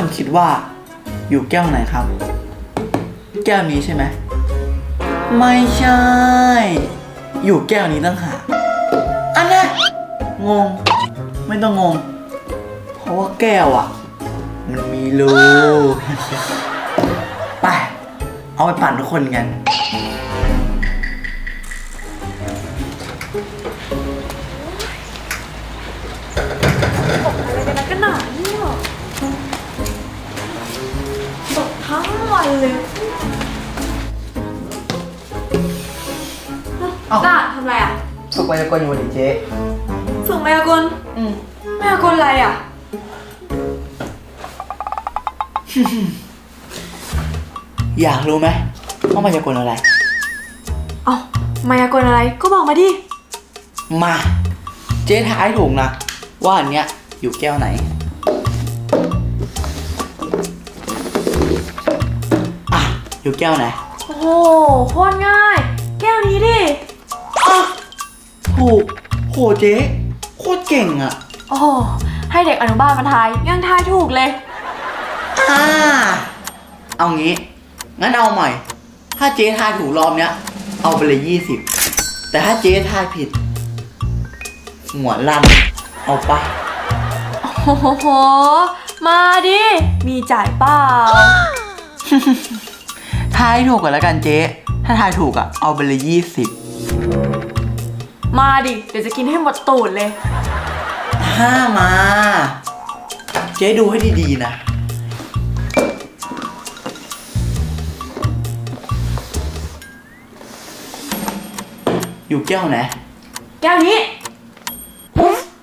คนคิดว่าอยู่แก้วไหนครับ แก้วนี้ใช่ไหม ไม่ใช่ อยู่แก้วนี้ตั้งหากอันนี้งง ไม่ต้องงง เพราะว่าแก้วอะ มันมีรูไป เอาไปปั่นทุกคนกัน วันเลยเอ้าจ้าทำอะไรอะ ฝึกไวยากรณ์อยู่ดิเจ๊ฝึกไมายากลอืมไมายากลอะไรอะ อยากรู้ไหมว่ามันจะกลอะไร เอ้าไมายากลอะไร ก็บอกมาดิ มา เจ๊ทายถูกนะ ว่าอันเนี้ยอยู่แก้วไหน อะอยู่แก้วไหนโอ้โหโคตรง่าย แก้วนี้ดิอะถูกโหเจ๊โคตรเก่งอะโอ้โหให้เด็กอนุบาลมาทายยังทายถูกเลย อ่าเอางี้ งั้นเอาใหม่ ถ้าเจ๊ทายถูกรอบเนี้ย เอาไปเลยยี่สิบแต่ถ้าเจ๊ทายผิด หัวลั่นเอาปะโอ้โห มาดิ มีจ่ายเปล่า ทายถูกก่อนแล้วกันเจ๊ ถ้าทายถูกอะเอาไปเลยยี่สิบมาดิ เดี๋ยวจะกินให้หมดตูดเลย ห้ามา เจ๊ดูให้ดีๆนะ อยู่แก้วไหน แก้วนี้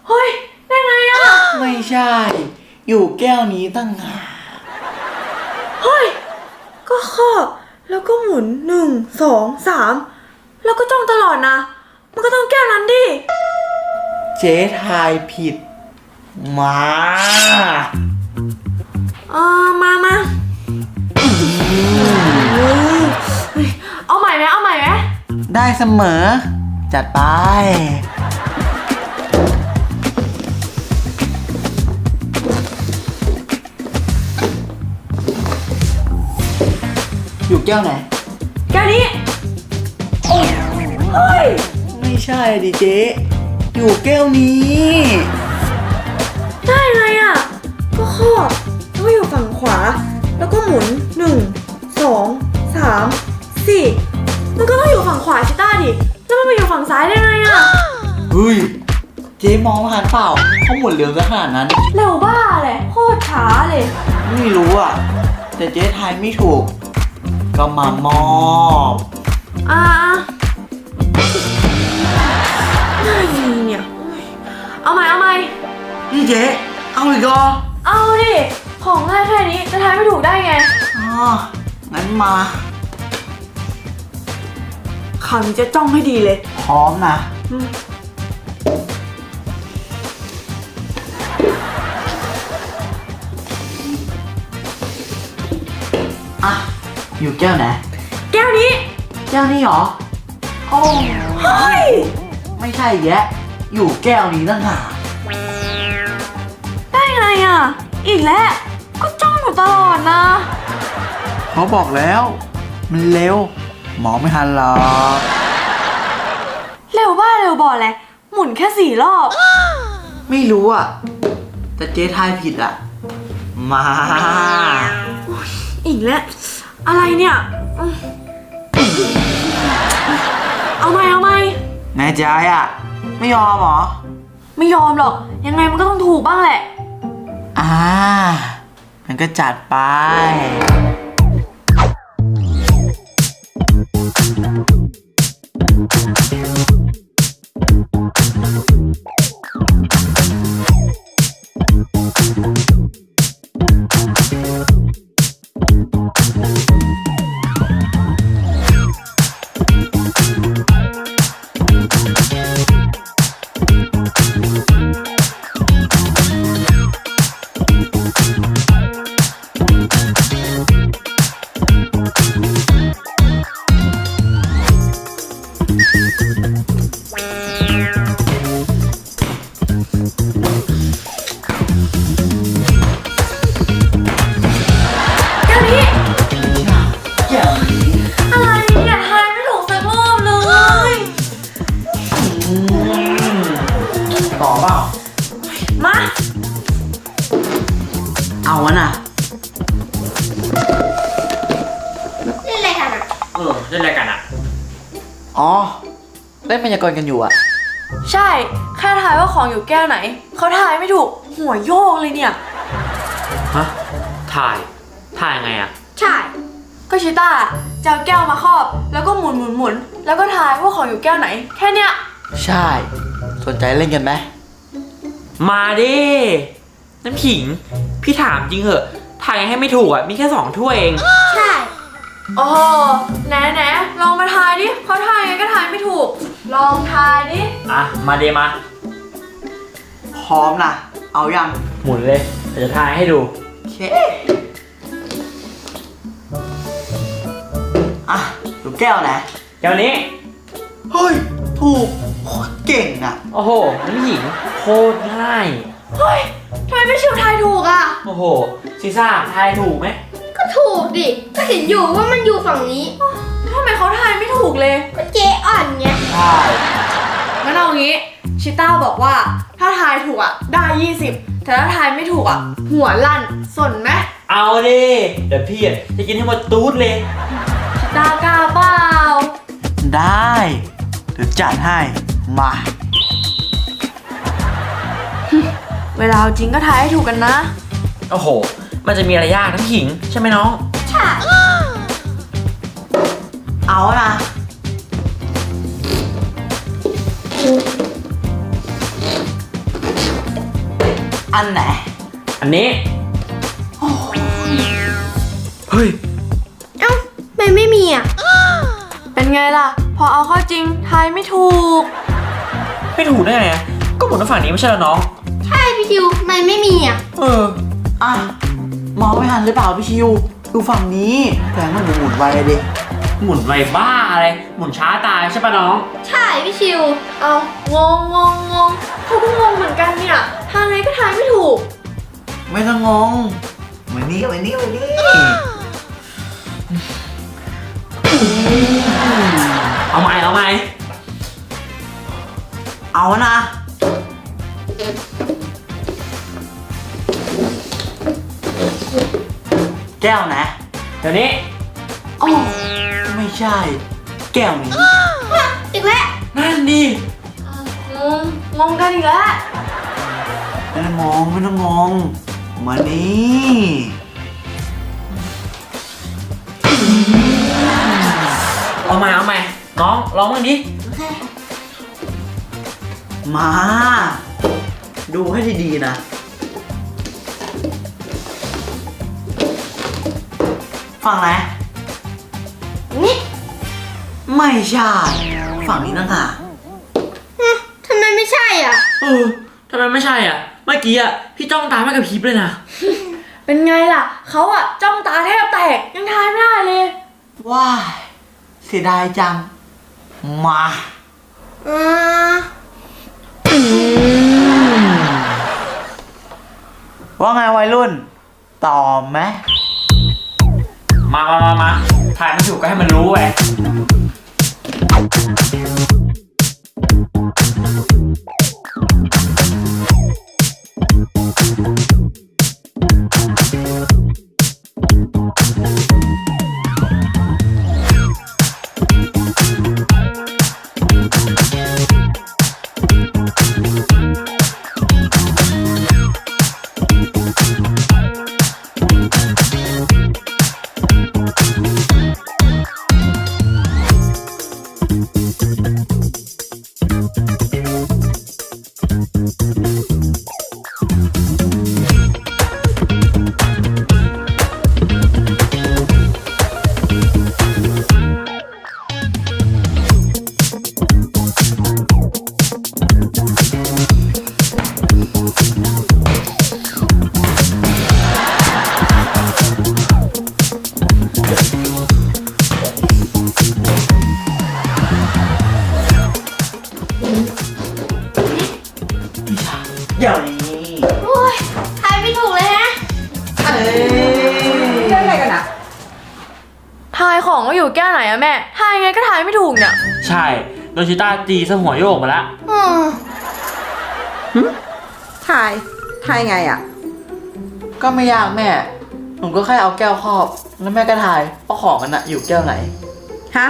เฮ้ย ได้ไงอะไม่ใช่ อยู่แก้วนี้ตั้งหาก เฮ้ย ก็ครอบ แล้วก็หมุนหนึ่งสองสามแล้วก็จ้องตลอดนะ มันก็ต้องแก้วนั้นดิ เจ๊ทายผิด มา เออมามาเฮ้ยเอาใหม่ไหมเอาใหม่ไหมได้เสมอ จัดไป แก้วไหน แก้วนี้โอ้ยเฮ้ย ไม่ใช่ดิเจ๊อยู่แก้วนี้ ได้ไงอะ ก็ครอบแล้วก็อยู่ฝั่งขวา แล้วก็หมุนหนึ่งสองสามสี่มันก็ต้องอยู่ฝั่งขวาชิต้าดิ แล้วมันมาอยู่ฝั่งซ้ายได้ไงอะ เฮ้ย เจ๊มองไม่ทันเปล่าเขาหมุนเร็วซะขนาดนั้น เร็วบ้าเลยโคตรช้าเลย ไม่รู้อะ แต่เจ๊ทายไม่ถูก ก็มามอบอ่าน่ายิงเนี่ยโอ๊ยเอาใหม่เอาใหม่นี่เจ๊เอาอีกเหรอเอาดิ ของง่ายแค่นี้จะทายไม่ถูกได้ไงอ๋องั้นมาคราวนี้จะจ้องให้ดีเลย พร้อมนะ อืม อยู่แก้วไหนแก้วนี้ แก้วนี้เหรอ โอ้เฮ้ย ไม่ใช่แยะ อยู่แก้วนี้ตั้งหากได้ไงอะ อีกแล้ว ก็จ้องอยู่ตลอดนะ เขาบอกแล้ว มันเร็วมองไม่ทันหรอกเร็วบ้าเร็วบอแหละ หมุนแค่สี่รอบ ไม่รู้อะ แต่เจ๊ทายผิดอะ มา อีกแล้ว อะไรเนี่ยอืมเอาไหมเอาไหมแน่ใจอะ ไม่ยอมเหรอ ไม่ยอมหรอก ยังไงมันก็ต้องถูกบ้างแหละ อ่า มันก็จัดไปายากลกันอยู่อะใช่ แค่ทายว่าของอยู่แก้วไหน เขาทายไม่ถูก หัวโยกเลยเนี่ย ฮะ ถ่าย ถ่ายไงอะใช่ ก็ชิต้าจะเอาแก้วมาครอบ แล้วก็หมุนหมุนหมุน แล้วก็ทายว่าของอยู่แก้วไหน แค่เนี้ย ใช่ สนใจเล่นกันไหม มาดิ น้ำขิง พี่ถามจริงเหอะ ถ่ายให้ไม่ถูกอะมีแค่สองถ้วยเอง ใช่ โอ้โหไหนไหนลองมาทายดิเขาทายไงก็ทายไม่ถูก ลองทายดิ อะ มาเดมา พร้อมนะเอายังหมุนเลยเดี๋ยวจะถ่ายให้ดู โอเค อะดูแก้วนะ แก้วนี้ เฮ้ย ถูกโคตรเก่งอะโอ้โหน้ำขิงโคตรง่าย เฮ้ยทำไมไม่ชิวทายถูกอะ โอ้โหซีซ่าทายถูกไหมก็ถูกดิ ก็เห็นอยู่ว่ามันอยู่ฝั่งนี้ทำ ไมเขาทายไม่ถูกเลย ก็เจ๊อ่อนไงใช่งั้นเอางี้ ชิต้าบอกว่าถ้าทายถูกอะ ได้ 20 แต่ถ้าทายไม่ถูกอะ หัวลั่นสนไหมเอาดิเดี๋ยวพี่อะจะกินให้หมดตูดเลย ชิต้ากล้าเปล่าได้เดี๋ยวจัดให้ มา เวลาเอาจริงก็ทายให้ถูกกันนะ โอ้โห มันจะมีอะไรยากน้ำขิง ใช่ไหมน้อง เอานะอันไหน อันนี้ เฮ้ย เอ้ามันไม่มีอะ เป็นไงล่ะ พอเอาเข้าจริงทายไม่ถูก ไม่ถูกได้ไงอะก็หมุนทางฝั่งนี้ไม่ใช่เหรอน้อง ใช่พี่ทิวมันไม่มีอะ เออ อะมองไม่ทันหรือเปล่าพี่ชิว ดูฝั่งนี้แต่มันหมุนๆไวเลยดิ หมุนไวบ้าอะไร หมุนช้าตายใช่ปะน้อง ใช่พี่ทิว เอางงงงงงเขาก็งงเหมือนกันเนี่ย ทางไงก็ทายไม่ถูก ไม่ต้องงงมานี่มานี่มานี่เอาไหมเอาไหมเอานะ แก้วนะ เดี๋ยวนี้ อ๋อไม่ ใช่ แก้วนี้อีกแล้วนั่นดิงงงงกันอีกแล้วไม่ต้องมองไม่ต้องมองมานี่เอาไหมเอาไหมน้องลองบ้างดิมา ดูให้ดีๆนะฝั่งไหนนี่ ไม่ใช่ ฝั่งนี้นั่งหากฮะทำไมไม่ใช่อะ เออทำไมไม่ใช่อะ เมื่อกี้อะพี่จ้องตาไม่กับพริบเลยนะ เป็นไงล่ะ เขาอะจ้องตาแทบแตก ยังทายไม่ได้เลย ว้ายเสียดายจัง มาอ่าว่าไงวัยรุ่น ต่อไหม มามามามาถ่ายไม่ถูกก็ให้มันรู้ไป Thank you. เดี๋ยวนี้โอ้ยทายไม่ถูกเลยฮะ เอ้ยายของว่าอยู่แก้วไหนอะแม่ ทายไงก็ทายไม่ถูกเนี่ยใช่โดนชิต้าตีซะหัวโยกมาละอืมทายทายไงอะ ก็ไม่ยากแม่ ผมก็แค่เอาแก้วครอบ แล้วแม่ก็ทายว่าของมันอะอยู่แก้วไหนแฮะ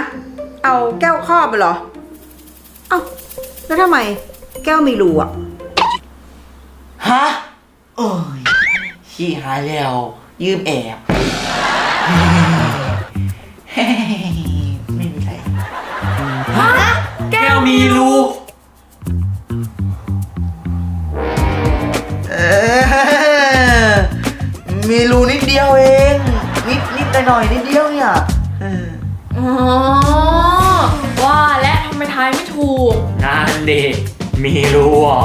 เอาแก้วครอบไปเหรอ เอ้า แล้วทำไมแก้วมีรูอะ ฮะโอ้ยขี้หายแล้ว ยืมแอบ ไม่มีไรแก้วมีรูเออมีรูนิดเดียวเอง นิดนิดหน่อยๆนิดเดียวเนี่ยเอออ๋อว่าและทำไมทายไม่ถูกงานเด็กมีรูหรอ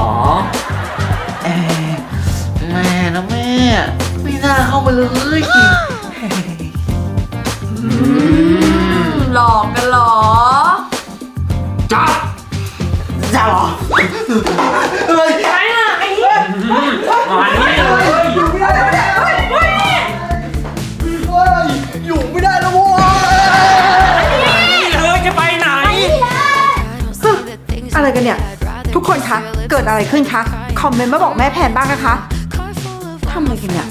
เอ้ยแม่นะแม่ ไม่น่าเข้ามาเลยห เฮ้ยไปอะไอ้มานี่เลยอยู่ไม่ได้แล้วโว้ยนี่เลยจะไปไหน อะไรกันเนี่ย ทุกคนคะ เกิดอะไรขึ้นคะ คอมเมนต์มาบอกแม่แพนบ้างนะคะ ทำอะไรกันเนี่ย